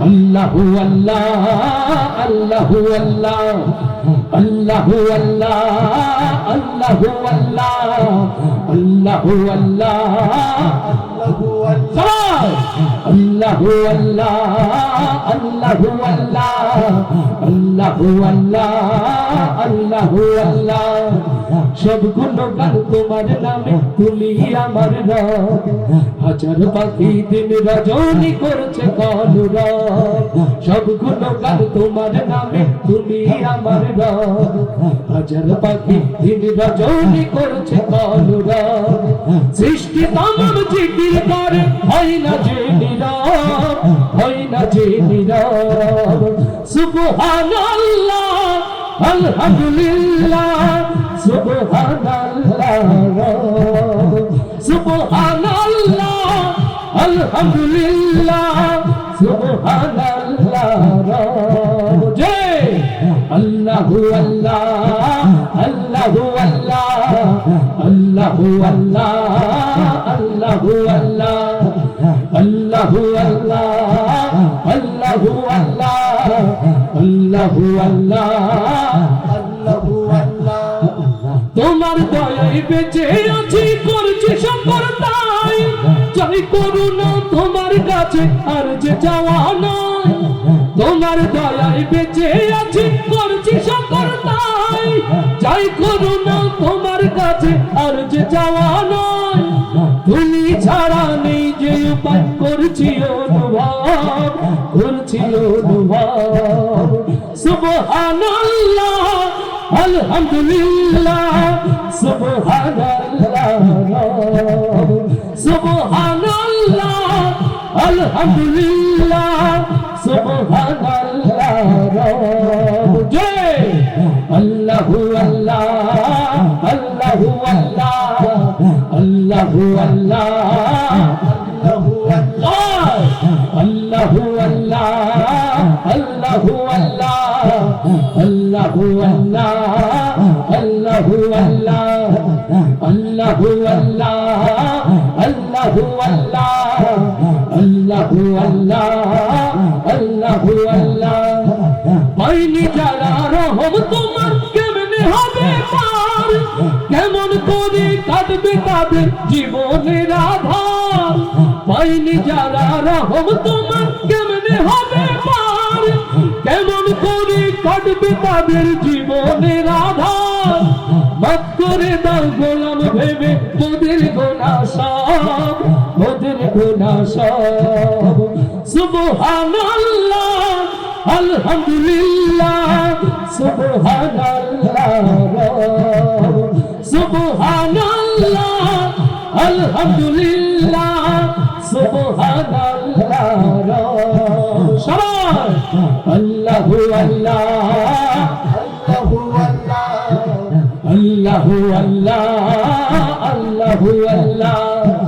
আল্লাহু আল্লাহ আল্লাহু আল্লাহ আল্লাহু আল্লাহ আল্লাহু আল্লাহ আল্লাহু আল্লাহ আল্লাহু আল্লাহ আল্লাহু আল্লাহ আল্লাহু আল্লাহ আল্লাহু আল্লাহ সব গুণগান তোমার নামে, তুমি আমার রব। হাজার পাখি দিন রজনী করছে কলরব সব গুণগান তোমার নামে, তুমি আমার রব। হাজার পাখি দিন রজনী করছে কলরব। সৃষ্টি তামাম জিকির করে, হয় না যে নীরব, হয় না যে নীরব। সুবহানাল্লাহ, আলহামদুলিল্লাহ, সুবহানাল্লাহ সুবহানাল্লাহ, আলহামদুলিল্লাহ আল্লাহু আল্লাহ আল্লাহু আল্লাহ আল্লাহু আল্লাহ আল্লাহু আল্লাহ আল্লাহু আল্লাহ, আল্লাহু তোমার দয়ায় বেঁচে আছি সম্পর্তাই চাই করুণা তোমার কাছে, আর যে চাওয়া নয় তোমার দয়ায় বেঁচে আছি, করছি সম্পর্তাই চাই করুণা তোমার কাছে, আর যে চাওয়া নয় তুমি ছাড়া নেই যে উপায়, করছি অনুভব করছি অনুভব। সুবহানাল্লাহ, আলহামদুলিল্লাহ, সুবহানাল্লাহ। আলহামদুলিল্লাহ, সুবহানাল্লাহ। জয়! আল্লাহু আল্লাহ আল্লাহু আল্লাহ আল্লাহু আল্লাহ আল্লাহু আল্লাহ আল্লাহু আল্লাহ আল্লাহু আল্লাহ আল্লাহু আল্লাহ আল্লাহু আল্লাহ আল্লাহু আল্লাহ। আল্লাহু আল্লাহ পাইনি যারা রহম তোমার কেমনে হবে পার? কেমন করে কাটবে তাদের জীবনের আধার? পাইনি যারা রহম তোমার কেমনে হবে পার? কেমন করে কাটবে তাদের জীবনের আধার? মাফ করে দাও গোলাম ভেবে মোদের গোনা সব। মোদের গোনা সব। সুবহানাল্লাহ, আলহামদুলিল্লাহ। সুবহানাল্লাহ সুবহানাল্লাহ, আলহামদুলিল্লাহ। সুবহানাল্লাহ সবাই, আল্লাহু আল্লাহ। আল্লাহু আল্লাহ আল্লাহু আল্লাহ।